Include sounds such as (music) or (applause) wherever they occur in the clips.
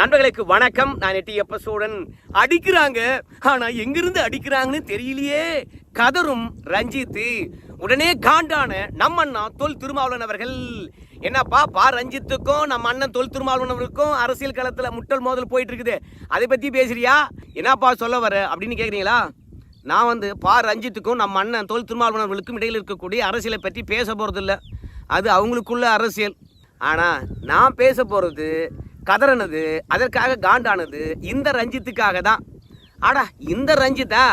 நண்பர்களுக்கு வணக்கம். நான் எட்டி எப்பசோடன் அடிக்கிறாங்க. ஆனா எங்கிருந்து அடிக்கிறாங்கன்னு தெரியலையே. கதரும் ரஞ்சித் உடனே காண்டான நம்ம அண்ணா தொல் திருமாவளவன் அவர்கள். என்னப்பா பா ரஞ்சித்துக்கும் நம்ம அண்ணன் தொல் திருமாவளவன் அவருக்கும் அரசியல் களத்துல முட்டல் மோதல் போயிட்டு இருக்குது அதை பத்தி பேசுறியா? என்னப்பா சொல்ல வர அப்படின்னு கேக்குறீங்களா? நான் வந்து பா ரஞ்சித்துக்கும் நம்ம அண்ணன் தொல் திருமாவளவன் அவர்களுக்கும் இடையில் இருக்கக்கூடிய அரசியலை பற்றி பேச போறதில்ல. அது அவங்களுக்குள்ள அரசியல். ஆனால் நான் பேச போகிறது கதறனது அதற்காக காண்டானது இந்த ரஞ்சித்துக்காக தான் ஆடா இந்த ரஞ்சித்தா?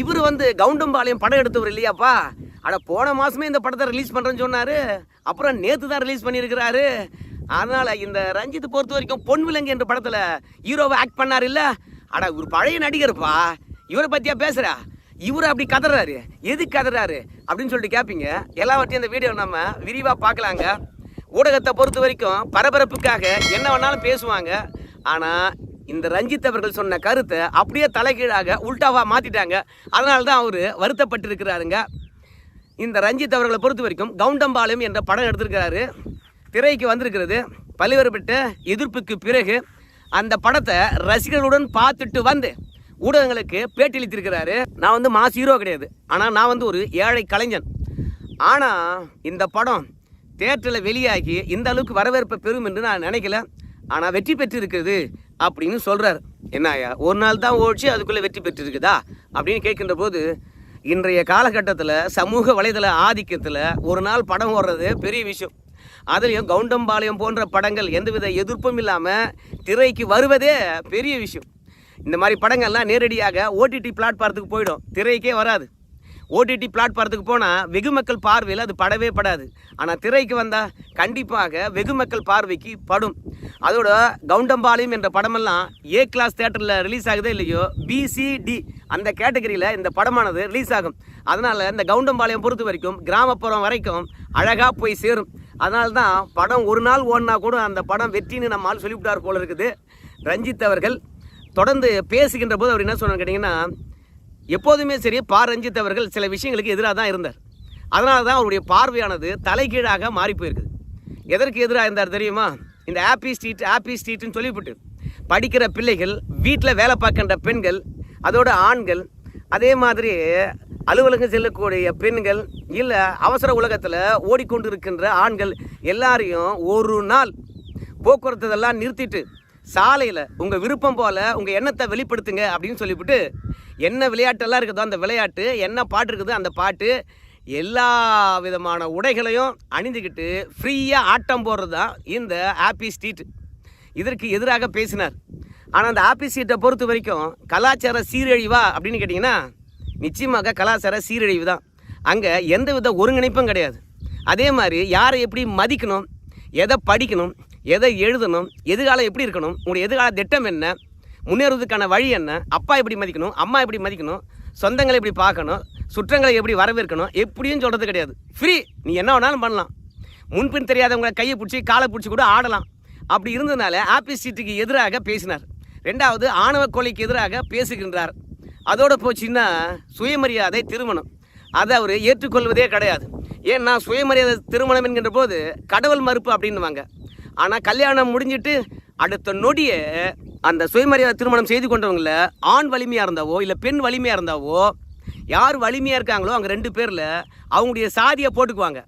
இவர் வந்து கவுண்டம்பாளையம் படம் எடுத்தவர் இல்லையாப்பா? அட போன மாதமே இந்த படத்தை ரிலீஸ் பண்ணுறேன்னு சொன்னார். அப்புறம் நேற்று தான் ரிலீஸ் பண்ணியிருக்கிறாரு. அதனால் இந்த ரஞ்சித் பொறுத்த வரைக்கும் பொன் விலங்கு என்ற படத்தில் ஹீரோவை ஆக்ட் பண்ணார் இல்லை? அட ஒரு பழைய நடிகர்ப்பா? இவரை பற்றியா பேசுகிறா இவர் அப்படி கதறாரு. எது கதறாரு? அப்படின்னு சொல்லிட்டு கேட்பீங்க எல்லாவற்றையும் இந்த வீடியோ நம்ம விரிவாக பார்க்கலாங்க. ஊடகத்தை பொறுத்த வரைக்கும் பரபரப்புக்காக என்ன வேணாலும் பேசுவாங்க. ஆனால் இந்த ரஞ்சித் அவர்கள் சொன்ன கருத்தை அப்படியே தலைகீழாக உல்டாவாக மாற்றிட்டாங்க அதனால தான் அவர் வருத்தப்பட்டிருக்கிறாருங்க. இந்த ரஞ்சித் அவர்களை பொறுத்த வரைக்கும் கவுண்டம்பாளையம் என்ற படம் எடுத்திருக்கிறாரு. திரைக்கு வந்திருக்கிறது. பல்வேறுபட்ட எதிர்ப்புக்கு பிறகு அந்த படத்தை ரசிகர்களுடன் பார்த்துட்டு வந்து ஊடகங்களுக்கு பேட்டியளித்திருக்கிறாரு. நான் வந்து மாஸ் ஹீரோ கிடையாது. ஆனால் நான் வந்து ஒரு ஏழை கலைஞன். ஆனால் இந்த படம் தேட்டரில் வெளியாகி இந்த அளவுக்கு வரவேற்பை பெறும் என்று நான் நினைக்கல. ஆனால் வெற்றி பெற்றிருக்கிறது அப்படின்னு சொல்கிறார் என்னையா ஒரு நாள் தான் ஓடிச்சு அதுக்குள்ளே வெற்றி பெற்றிருக்குதா? அப்படின்னு கேட்கின்ற போது இன்றைய காலகட்டத்தில் சமூக வலைதள ஆதிக்கத்தில் ஒரு நாள் படம் ஓடுறது பெரிய விஷயம். அதுலேயும் கவுண்டம்பாளையம் போன்ற படங்கள் எந்தவித எதிர்ப்பும் இல்லாமல் திரைக்கு வருவதே பெரிய விஷயம். இந்த மாதிரி படங்கள்லாம் நேரடியாக ஓடிடி பிளாட்ஃபாரத்துக்கு போயிடும். திரைக்கே வராது. ஓடிடி பிளாட்ஃபாரத்துக்கு போனால் வெகு மக்கள் பார்வையில் அது படவே படாது. ஆனால் திரைக்கு வந்தால் கண்டிப்பாக வெகு மக்கள் பார்வைக்கு படும். அதோட கவுண்டம்பாளையம் என்ற படமெல்லாம் ஏ கிளாஸ் தேட்டரில் ரிலீஸ் ஆகுதோ இல்லையோ பிசிடி அந்த கேட்டகரியில் இந்த படமானது ரிலீஸ் ஆகும். அதனால் இந்த கவுண்டம்பாளையம் பொறுத்த வரைக்கும் கிராமப்புறம் வரைக்கும் அழகாக போய் சேரும். அதனால தான் படம் ஒரு நாள் ஓடினா கூட அந்த படம் வெற்றின்னு நம்மால் சொல்லிவிட்டார் போல இருக்குது. ரஞ்சித் அவர்கள் தொடர்ந்து பேசுகின்ற போது அவர் என்ன சொன்னார் கேட்டிங்கன்னா எப்போதுமே சரி பா ரஞ்சித் அவர்கள் சில விஷயங்களுக்கு எதிராக தான் இருந்தார். அதனால தான் அவருடைய பார்வையானது தலைகீழாக மாறி போயிருக்குது. எதற்கு எதிராக இருந்தார் தெரியுமா? இந்த ஆப்பி ஸ்ட்ரீட் ஆப்பி ஸ்ட்ரீட்னு சொல்லிவிட்டு படிக்கிற பிள்ளைகள் வீட்டில் வேலை பார்க்கின்ற பெண்கள் அதோட ஆண்கள் அதே மாதிரி அலுவலகம் செல்லக்கூடிய பெண்கள் இல்லை அவசர உலகத்தில் ஓடிக்கொண்டு இருக்கின்ற ஆண்கள் எல்லாரையும் ஒரு நாள் போக்குவரத்து இதெல்லாம் நிறுத்திட்டு சாலையில் உங்கள் விருப்பம் போல் உங்கள் எண்ணத்தை வெளிப்படுத்துங்க அப்படின்னு சொல்லிவிட்டு என்ன விளையாட்டெல்லாம் இருக்குதோ அந்த விளையாட்டு என்ன பாட்டு இருக்குதோ அந்த பாட்டு எல்லா விதமான உடைகளையும் அணிந்துக்கிட்டு ஃப்ரீயாக ஆட்டம் போடுறது தான் இந்த ஆப்பி ஸ்ட்ரீட் இதற்கு எதிராக பேசினார். ஆனால் அந்த ஆப்பி ஸ்ட்ரீட்டை பொறுத்த வரைக்கும் கலாச்சார சீரழிவா அப்படின்னு கேட்டிங்கன்னா நிச்சயமாக கலாச்சார சீரழிவு தான் அங்கே எந்த வித ஒருங்கிணைப்பும் கிடையாது. அதே மாதிரி யாரை எப்படி மதிக்கணும் எதை படிக்கணும் எதை எழுதணும் எதிர்காலம் எப்படி இருக்கணும் உங்களுடைய எதிர்கால திட்டம் என்ன முன்னேறுவதற்கான வழி என்ன அப்பா எப்படி மதிக்கணும் அம்மா எப்படி மதிக்கணும் சொந்தங்களை எப்படி பார்க்கணும் சுற்றங்களை எப்படி வரவேற்கணும் எப்படியும் சொல்கிறது கிடையாது. ஃப்ரீ நீ என்ன வேணாலும் பண்ணலாம். முன்பின் தெரியாதவங்களை கையை பிடிச்சி காலை பிடிச்சி கூட ஆடலாம். அப்படி இருந்ததுனால ஆப்பி சீட்டுக்கு எதிராக பேசினார். ரெண்டாவது ஆணவ கொலைக்கு எதிராக பேசுகின்றார். அதோடு போச்சுன்னா சுயமரியாதை திருமணம். அதை அவர் ஏற்றுக்கொள்வதே கிடையாது. ஏன்னா சுயமரியாதை திருமணம் என்கின்ற போது கடவுள் மறுப்பு அப்படின்னுவாங்க. ஆனால் கல்யாணம் முடிஞ்சிட்டு அடுத்த நொடியே அந்த சுயமரியாதை திருமணம் செய்து கொண்டவங்கள ஆண் வலிமையாக இருந்தாவோ இல்லை பெண் வலிமையாக இருந்தாவோ யார் வலிமையாக இருக்காங்களோ அவங்க ரெண்டு பேரில் அவங்களுடைய சாதியை போட்டுக்குவாங்க.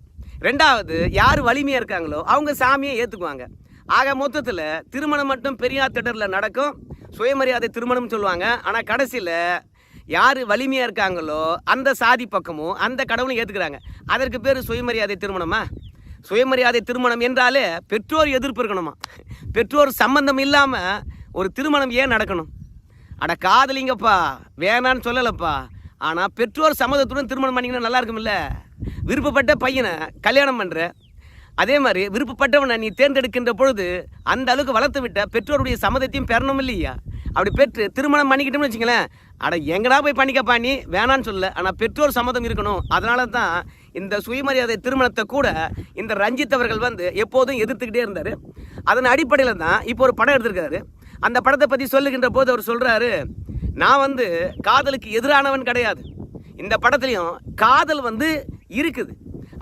ரெண்டாவது யார் வலிமையாக இருக்காங்களோ அவங்க சாமியை ஏற்றுக்குவாங்க ஆக மொத்தத்தில் திருமணம் மட்டும் பெரியார் திடரில் நடக்கும். சுயமரியாதை திருமணம் சொல்லுவாங்க. ஆனால் கடைசியில் யார் வலிமையாக இருக்காங்களோ அந்த சாதி பக்கமும் அந்த கடவுளும் ஏற்றுக்கிறாங்க அதற்கு பேர் சுயமரியாதை திருமணமா? சுயமரியாதை திருமணம் என்றாலே பெற்றோர் எதிர்ப்பு இருக்கணுமா? பெற்றோர் சம்பந்தம் இல்லாமல் ஒரு திருமணம் ஏன் நடக்கணும்? அட காதலிங்கப்பா வேணான்னு சொல்லலப்பா. ஆனால் பெற்றோர் சம்மதத்துடன் திருமணம் பண்ணிங்கன்னா நல்லா இருக்கும்ல? விருப்பப்பட்ட பையனை கல்யாணம் பண்ணுற அதே மாதிரி விருப்பப்பட்டவனை நீ தேர்ந்தெடுக்கின்ற பொழுது அந்த அளவுக்கு வளர்த்து விட்ட பெற்றோருடைய சம்மதத்தையும் பெறணும் இல்லையா? அப்படி பெற்று திருமணம் பண்ணிக்கிட்டோம்னு வச்சுங்களேன் அட எங்கடா போய் பண்ணிக்கப்பா நீ? வேணான்னு சொல்ல ஆனால் பெற்றோர் சம்மதம் இருக்கணும். அதனால தான் இந்த சுயமரியாதை திருமணத்தை கூட இந்த ரஞ்சித் அவர்கள் வந்து எப்போதும் எதிர்த்துக்கிட்டே இருந்தார். அதன் அடிப்படையில் தான் இப்போ ஒரு படம் எடுத்திருக்காரு. அந்த படத்தை பற்றி சொல்லுகின்ற போது அவர் சொல்கிறாரு நான் வந்து காதலுக்கு எதிரானவன் கிடையாது. இந்த படத்துலையும் காதல் வந்து இருக்குது.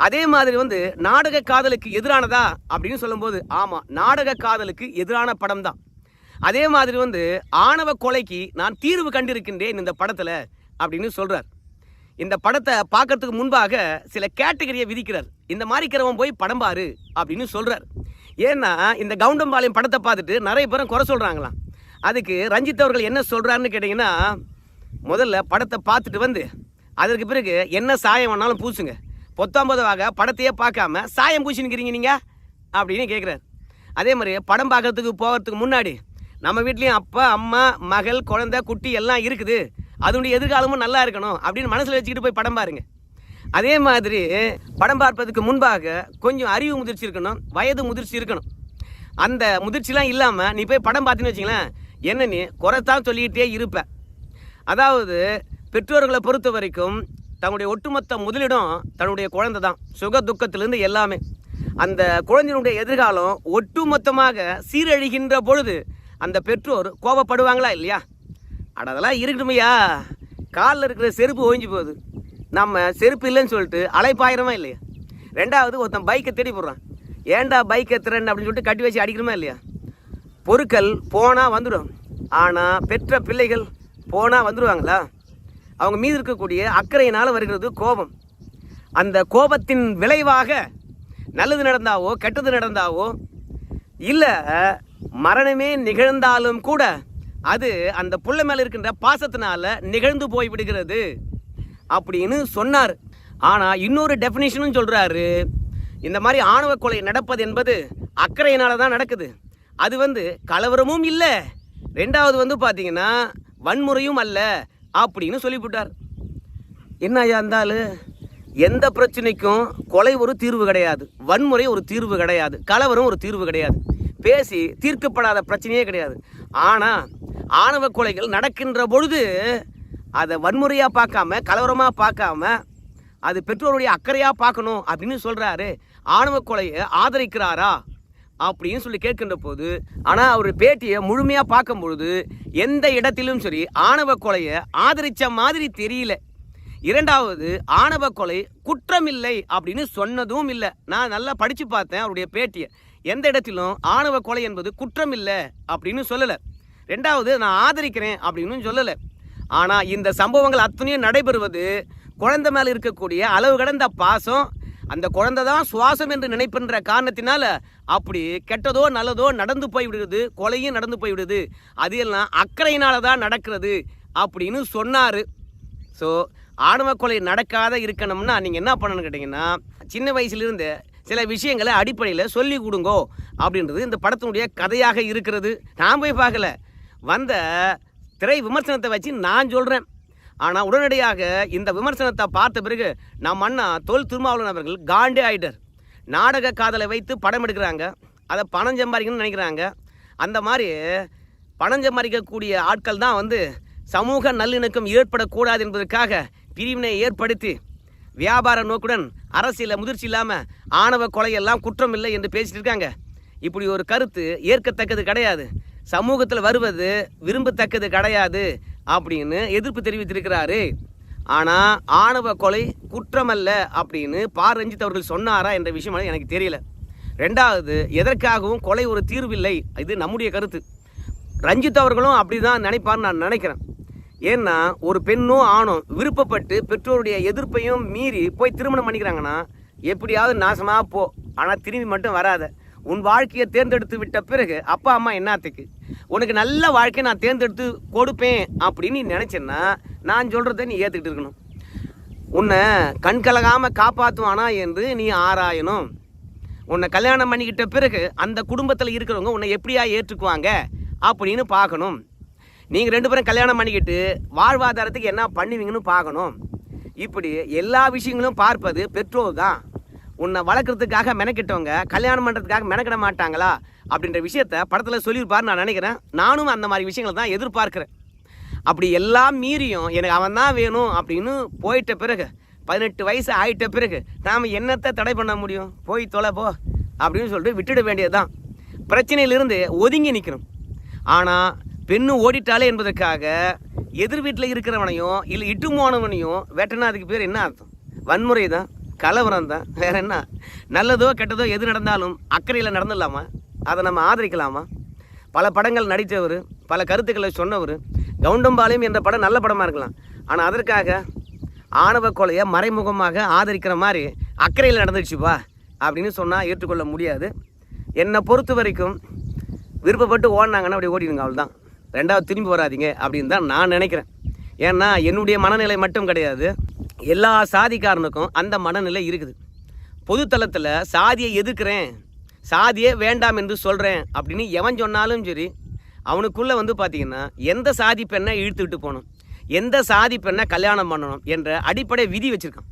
அதே மாதிரி வந்து நாடக காதலுக்கு எதிரானதா? அப்படின்னு சொல்லும்போது ஆமாம் நாடக காதலுக்கு எதிரான படம் தான். அதே மாதிரி வந்து ஆணவ கொலைக்கு நான் தீர்வு கண்டிருக்கின்றேன் இந்த படத்தில். அப்படின்னு சொல்கிறார் இந்த படத்தை பார்க்கறதுக்கு முன்பாக சில கேட்டகரியை விதிக்கிறார். இந்த மாதிரிக்கிறவன் போய் படம் பாரு அப்படின்னு சொல்கிறார் ஏன்னா இந்த கவுண்டம்பாளையம் படத்தை பார்த்துட்டு நிறைய பேரும் குறை சொல்கிறாங்களாம் அதுக்கு ரஞ்சித் அவர்கள் என்ன சொல்கிறாருன்னு கேட்டிங்கன்னா முதல்ல படத்தை பார்த்துட்டு வந்து அதற்கு பிறகு என்ன சாயம் வேணாலும் பூசுங்க. பத்தொம்பதுவாக படத்தையே பார்க்காம சாயம் பூசினுக்கிறீங்க நீங்கள் அப்படின்னு கேட்குறாரு அதே மாதிரி படம் பார்க்கறதுக்கு போகிறதுக்கு முன்னாடி நம்ம வீட்லேயும் அப்பா அம்மா மகள் குழந்தை குட்டி எல்லாம் இருக்குது. அதனுடைய எதிர்காலமும் நல்லா இருக்கணும் அப்படின்னு மனசில் வச்சுக்கிட்டு போய் படம் பாருங்க. அதே மாதிரி படம் பார்ப்பதுக்கு முன்பாக கொஞ்சம் அறிவு முதிர்ச்சி இருக்கணும் வயது முதிர்ச்சி இருக்கணும். அந்த முதிர்ச்சிலாம் இல்லாமல் நீ போய் படம் பார்த்தீங்கன்னு வச்சிங்களேன் என்ன நீ குறைத்தான் சொல்லிக்கிட்டே இருப்ப. அதாவது பெற்றோர்களை பொறுத்த வரைக்கும் தன்னுடைய ஒட்டுமொத்த முதலிடம் தன்னுடைய குழந்தை தான் சுக துக்கத்திலேருந்து எல்லாமே. அந்த குழந்தையினுடைய எதிர்காலம் ஒட்டுமொத்தமாக சீரழிகின்ற பொழுது அந்த பெற்றோர் கோபப்படுவாங்களா இல்லையா? அட அதெல்லாம் இருக்கட்டுமையா காலில் இருக்கிற செருப்பு ஓய்ஞ்சு போகுது. நம்ம செருப்பு இல்லைன்னு சொல்லிட்டு அலைப்பாயிரமா இல்லையா? ரெண்டாவது ஒருத்தன் பைக்கை தேடி போடுறான் ஏன்டா பைக் எத்துறேன் அப்படின்னு சொல்லிட்டு கட்டி வச்சு அடிக்கணுமா இல்லையா? பொருட்கள் போனால் வந்துடும். ஆனால் பெற்ற பிள்ளைகள் போனால் வந்துடுவாங்களா அவங்க மீது இருக்கக்கூடிய அக்கறையினால் வருகிறது கோபம். அந்த கோபத்தின் விளைவாக நல்லது நடந்தாவோ கெட்டது நடந்தாவோ இல்லை மரணமே நிகழ்ந்தாலும் கூட அது அந்த புள்ள மேலே இருக்கின்ற பாசத்தினால நிகழ்ந்து போய் விடுகிறது அப்படின்னு சொன்னார். ஆனால் இன்னொரு டெஃபினேஷனும் சொல்கிறாரு இந்த மாதிரி ஆணவ கொலை நடப்பது என்பது அக்கறையினால தான் நடக்குது. அது வந்து கலவரமும் இல்லை. ரெண்டாவது வந்து பார்த்தீங்கன்னா வன்முறையும் அல்ல அப்படின்னு சொல்லிவிட்டார். என்ன ஐயா இருந்தாலும் எந்த பிரச்சனைக்கும் கொலை ஒரு தீர்வு கிடையாது. வன்முறை ஒரு தீர்வு கிடையாது. கலவரம் ஒரு தீர்வு கிடையாது. பேசி தீர்க்கப்படாத பிரச்சனையே கிடையாது. ஆனால் ஆணவ கொலைகள் நடக்கின்ற பொழுது அதை வன்முறையாக பார்க்காம கலவரமாக பார்க்காம அது பெற்றோருடைய அக்கறையாக பார்க்கணும் அப்படின்னு சொல்கிறாரு ஆணவ கொலையை ஆதரிக்கிறாரா அப்படின்னு சொல்லி கேட்கின்ற போது ஆனால் அவர் பேட்டியை முழுமையாக பார்க்கும் பொழுது எந்த இடத்திலும் சரி ஆணவ கொலையை ஆதரித்த மாதிரி தெரியல. இரண்டாவது ஆணவ கொலை குற்றமில்லை அப்படின்னு சொன்னதும் இல்லை. நான் நல்லா படித்து பார்த்தேன் அவருடைய பேட்டியை. எந்த இடத்திலும் ஆணவ கொலை என்பது குற்றமில்லை அப்படின்னு சொல்லலை. ரெண்டாவது நான் ஆதரிக்கிறேன் அப்படின்னு சொல்லலை. ஆனால் இந்த சம்பவங்கள் அத்தனையும் நடைபெறுவது குழந்தை மேலே இருக்கக்கூடிய அளவு கடந்த பாசம் அந்த குழந்தை தான் சுவாசம் என்று நினைப்பின்ற காரணத்தினால அப்படி கெட்டதோ நல்லதோ நடந்து போய்விடுது கொலையும் நடந்து போய்விடுது. அது எல்லாம் அக்கறையினால தான் நடக்கிறது அப்படின்னு சொன்னார். ஸோ ஆணவ கொலை நடக்காத இருக்கணும்னா நீங்கள் என்ன பண்ணணும்னு கேட்டிங்கன்னா சின்ன வயசுலேருந்து சில விஷயங்களை அடிப்படையில் சொல்லி கொடுங்கோ அப்படின்றது இந்த படத்தினுடைய கதையாக இருக்கிறது. நான் போய் பார்க்கல. வந்த திரை விமர்சனத்தை வச்சு நான் சொல்கிறேன் ஆனால் உடனடியாக இந்த விமர்சனத்தை பார்த்த பிறகு நம் அண்ணா தொல் திருமாவளவன் அவர்கள் காண்டே ஆயிட்டார். நாடக காதலை வைத்து படம் எடுக்கிறாங்க. அதை பணம் சம்பாதிக்கணும்னு நினைக்கிறாங்க. அந்த மாதிரி பணம் சம்பாதிக்கக்கூடிய ஆட்கள் தான் வந்து சமூக நல்லிணக்கம் ஏற்படக்கூடாது என்பதற்காக பிரிவினை ஏற்படுத்தி வியாபார நோக்குடன் அரசியல முதிர்ச்சி இல்லாமல் ஆணவ கொலையெல்லாம் குற்றம் இல்லை என்று பேசிட்டு இருக்காங்க. இப்படி ஒரு கருத்து ஏற்கத்தக்கது கிடையாது. சமூகத்தில் வருவது விரும்பத்தக்கது கிடையாது அப்படின்னு எதிர்ப்பு தெரிவித்திருக்கிறாரு. ஆனால் ஆணவ கொலை குற்றமல்ல அப்படின்னு பா. ரஞ்சித் அவர்கள் சொன்னாரா என்ற விஷயம் எனக்கு தெரியல. ரெண்டாவது எதற்காகவும் கொலை ஒரு தீர்வில்லை. இது நம்முடைய கருத்து. ரஞ்சித் அவர்களும் அப்படி தான் நினைப்பார்னு நான் நினைக்கிறேன். ஏன்னா ஒரு பெண்ணும் ஆணும் விருப்பப்பட்டு பெற்றோருடைய எதிர்ப்பையும் மீறி போய் திருமணம் பண்ணிக்கிறாங்கன்னா எப்படியாவது நாசமாக போ. ஆனால் திரும்பி மட்டும் வராத. உன் வாழ்க்கையை தேர்ந்தெடுத்து விட்ட பிறகு அப்பா அம்மா என்னத்துக்கு? உனக்கு நல்ல வாழ்க்கையை நான் தேர்ந்தெடுத்து கொடுப்பேன் அப்படின்னு நீ நினச்சேன்னா நான் சொல்கிறத நீ ஏற்றுக்கிட்டு இருக்கணும். உன்னை கண் கலகாமல் காப்பாற்றுவானா என்று நீ ஆராயணும். உன்னை கல்யாணம் பண்ணிக்கிட்ட பிறகு அந்த குடும்பத்தில் இருக்கிறவங்க உன்னை எப்படியா ஏற்றுக்குவாங்க அப்படின்னு பார்க்கணும். நீங்கள் ரெண்டு பேரும் கல்யாணம் பண்ணிக்கிட்டு வாழ்வாதாரத்துக்கு என்ன பண்ணுவீங்கன்னு பார்க்கணும். இப்படி எல்லா விஷயங்களும் பார்ப்பது பெற்றோர் தான் உன்னை வளர்க்குறதுக்காக மெனக்கிட்டவங்க கல்யாணம் பண்ணுறதுக்காக மெனக்கிட மாட்டாங்களா? அப்படின்ற விஷயத்த படத்தில் சொல்லியிருப்பாருன்னு நான் நினைக்கிறேன். நானும் அந்த மாதிரி விஷயங்களை தான் எதிர்பார்க்குறேன். அப்படி எல்லாம் மீறியும் எனக்கு அவன் தான் வேணும் அப்படின்னு போயிட்ட பிறகு பதினெட்டு வயசு ஆயிட்ட பிறகு நாம் என்னத்தை தடை பண்ண முடியும்? போய் தொலை போ அப்படின்னு சொல்லிட்டு விட்டுட வேண்டியதுதான். பிரச்சனையிலிருந்து ஒதுங்கி நிற்கணும் ஆனால் பெண்ணு ஓடிட்டாலே என்பதற்காக எதிர் வீட்டில் இருக்கிறவனையும் இல்லை இட்டு போனவனையும் வெட்டினா அதுக்கு பேர் என்ன அர்த்தம்? வன்முறை தான் கலவரம் தான் வேற என்ன? நல்லதோ கெட்டதோ எது நடந்தாலும் அக்கறையில் நடந்துடலாமா? அதை நம்ம ஆதரிக்கலாமா? பல படங்கள் நடித்தவர் பல கருத்துக்களை சொன்னவர் கவுண்டம்பாளையம் என்ற படம் நல்ல படமாக இருக்கலாம். ஆனால் அதற்காக ஆணவ கொலையை மறைமுகமாக ஆதரிக்கிற மாதிரி அக்கறையில் நடந்துச்சுப்பா அப்படின்னு சொன்னால் ஏற்றுக்கொள்ள முடியாது. என்னை பொறுத்த வரைக்கும் விருப்பப்பட்டு ஓடினாங்கன்னா அப்படி ஓடிடுங்க அவ்வளோதான் ரெண்டாவது திரும்பி வராதீங்க அப்படின்னு தான் நான் நினைக்கிறேன். ஏன்னா என்னுடைய மனநிலை மட்டும் கிடையாது. எல்லா சாதிக்காரனுக்கும் அந்த மனநிலை இருக்குது. பொதுத்தளத்தில் சாதியை எதிர்க்கிறேன் சாதியே வேண்டாம் என்று சொல்கிறேன் அப்படின்னு எவன் சொன்னாலும் சரி அவனுக்குள்ளே வந்து பார்த்தீங்கன்னா எந்த சாதி பெண்ணை இழுத்துக்கிட்டு போகணும் எந்த சாதி பெண்ணை கல்யாணம் பண்ணணும் என்ற அடிப்படை விதி வச்சுருக்கான்.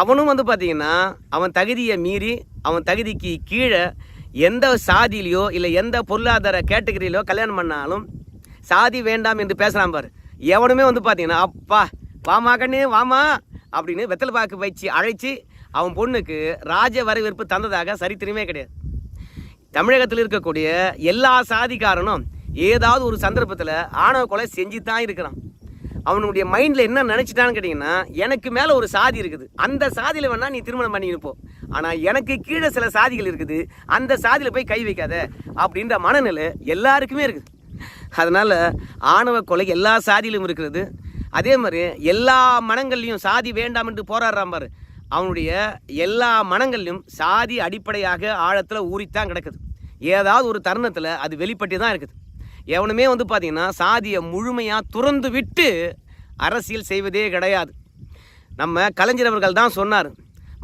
அவனும் வந்து பார்த்தீங்கன்னா அவன் தகுதியை மீறி அவன் தகுதிக்கு கீழே எந்த சாதியிலையோ இல்லை எந்த பொருளாதார கேட்டகரியிலோ கல்யாணம் பண்ணாலும் சாதி வேண்டாம் என்று பேசுகிறான் பாரு. எவனுமே வந்து பார்த்தீங்கன்னா அப்பா வாமா கண்ணு வாமா அப்படின்னு வெத்தலை பாக்கு வச்சு அழைச்சி அவன் பொண்ணுக்கு ராஜ வரவேற்பு தந்ததாக சரித்திரமே கிடையாது. தமிழகத்தில் இருக்கக்கூடிய எல்லா சாதிக்காரனும் ஏதாவது ஒரு சந்தர்ப்பத்தில் ஆணவ கொலை செஞ்சு தான் இருக்கிறான். அவனுடைய மைண்டில் என்ன நினச்சிட்டான்னு கேட்டிங்கன்னா எனக்கு மேலே ஒரு சாதி இருக்குது. அந்த சாதியில் வேணால் நீ திருமணம் பண்ணின்னு ஆனால் எனக்கு கீழே சில சாதிகள் இருக்குது. அந்த சாதியில் போய் கை வைக்காத அப்படின்ற மனநிலை எல்லாருக்குமே இருக்குது. அதனால் ஆணவ கொலை எல்லா சாதியிலும் இருக்கிறது. அதே மாதிரி எல்லா மனங்கள்லையும் சாதி வேண்டாம் என்று போராடுறான் பாரு. அவனுடைய எல்லா மனங்கள்லையும் சாதி அடிப்படையாக ஆழத்தில் ஊறித்தான் கிடக்குது. ஏதாவது ஒரு தருணத்தில் அது வெளிப்பட்டு தான் இருக்குது. எவனுமே வந்து பார்த்தீங்கன்னா சாதியை முழுமையாக துறந்து விட்டு அரசியல் செய்வதே கிடையாது. நம்ம கலைஞர் அவர்கள் தான் சொன்னார்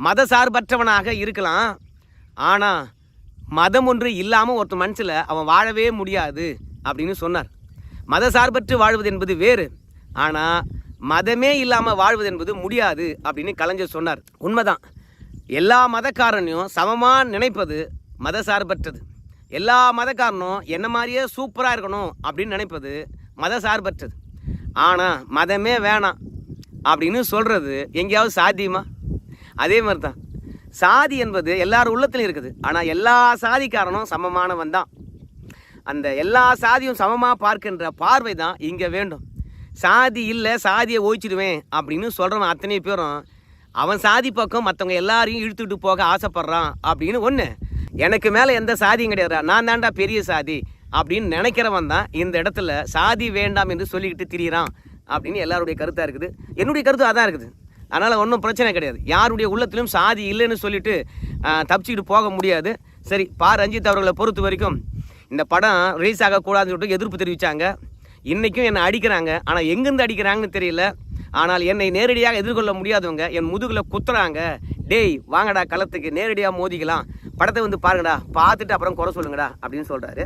மத சார்பற்றவனாக இருக்கலாம் ஆனால் மதம் ஒன்று இல்லாமல் ஒருத்தன் மனசில் அவன் வாழவே முடியாது அப்படின்னு சொன்னார். மத சார்பற்று வாழ்வது என்பது வேறு. ஆனால் மதமே இல்லாமல் வாழ்வது என்பது முடியாது அப்படின்னு கலைஞர் சொன்னார். உண்மைதான். எல்லா மதக்காரனையும் சமமாக நினைப்பது மத சார்பற்றது எல்லா மதக்காரனும் என்ன மாதிரியே சூப்பராக இருக்கணும் அப்படின்னு நினைப்பது மத சார்பற்றது ஆனால் மதமே வேணாம் அப்படின்னு சொல்கிறது எங்கேயாவது சாத்தியமா? அதே மாதிரி தான் சாதி என்பது எல்லார் உள்ளத்துலையும் இருக்குது. ஆனால் எல்லா சாதிக்காரனும் சமமானவன் தான். அந்த எல்லா சாதியும் சமமாக பார்க்கின்ற பார்வை தான் இங்கே வேண்டும். சாதி இல்லை சாதியை ஓய்ச்சிடுவேன் அப்படின்னு சொல்கிறவன் அத்தனை பேரும் அவன் சாதி பக்கம் மற்றவங்க எல்லாரையும் இழுத்துட்டு போக ஆசைப்பட்றான் அப்படின்னு ஒன்று எனக்கு மேலே எந்த சாதியும் கிடையாது. நான் தாண்டா பெரிய சாதி அப்படின்னு நினைக்கிறவன் தான் இந்த இடத்துல சாதி வேண்டாம் என்று சொல்லிக்கிட்டு திரியிறான் அப்படின்னு எல்லாருடைய கருத்தாக இருக்குது. என்னுடைய கருத்து அதான் இருக்குது. அதனால் ஒன்றும் பிரச்சனை கிடையாது. யாருடைய உள்ளத்திலும் சாதி இல்லைன்னு சொல்லிட்டு தப்பிச்சுக்கிட்டு போக முடியாது. சரி பா. ரஞ்சித் அவர்களை பொறுத்த வரைக்கும் இந்த படம் ரிலீஸ் ஆகக்கூடாதுன்னு சொல்லிட்டு எதிர்ப்பு தெரிவித்தாங்க இன்றைக்கும் என்னை அடிக்கிறாங்க. ஆனால் எங்கேருந்து அடிக்கிறாங்கன்னு தெரியல. ஆனால் என்னை நேரடியாக எதிர்கொள்ள முடியாதவங்க என் முதுகில் குத்துறாங்க. டேய் வாங்கடா களத்துக்கு நேரடியாக மோதிக்கலாம். படத்தை வந்து பாருங்கடா. பார்த்துட்டு அப்புறம் குறை சொல்லுங்கடா அப்படின்னு சொல்கிறாரு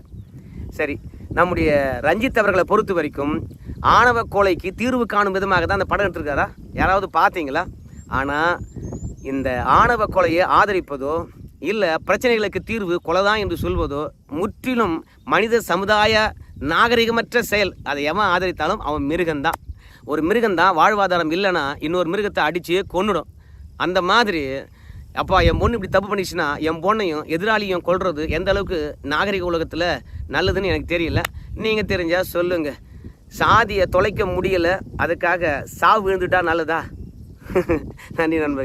சரி நம்முடைய ரஞ்சித் அவர்களை பொறுத்த வரைக்கும் ஆணவ கொலைக்கு தீர்வு காணும் விதமாக தான் அந்த படம் எடுத்திருக்காரா? யாராவது பார்த்தீங்களா? ஆனால் இந்த ஆணவ கொலையை ஆதரிப்பதோ இல்லை பிரச்சனைகளுக்கு தீர்வு கொலை தான் என்று சொல்வதோ முற்றிலும் மனித சமுதாய நாகரிகமற்ற செயல். அதை எவன் ஆதரித்தாலும் அவன் மிருகந்தான். ஒரு மிருகந்தான் வாழ்வாதாரம் இல்லைன்னா இன்னொரு மிருகத்தை அடித்து கொன்னுடும். அந்த மாதிரி அப்பா என் பொண்ணு இப்படி தப்பு பண்ணிச்சுன்னா என் பொண்ணையும் எதிராளியும் கொல்றது எந்த அளவுக்கு நாகரிக உலகத்தில் நல்லதுன்னு எனக்கு தெரியல. நீங்கள் தெரிஞ்சால் சொல்லுங்கள் சாதியை தொலைக்க முடியலை அதுக்காக சாவு விழுந்துட்டா நல்லதா? (laughs) நன்றி நண்பர்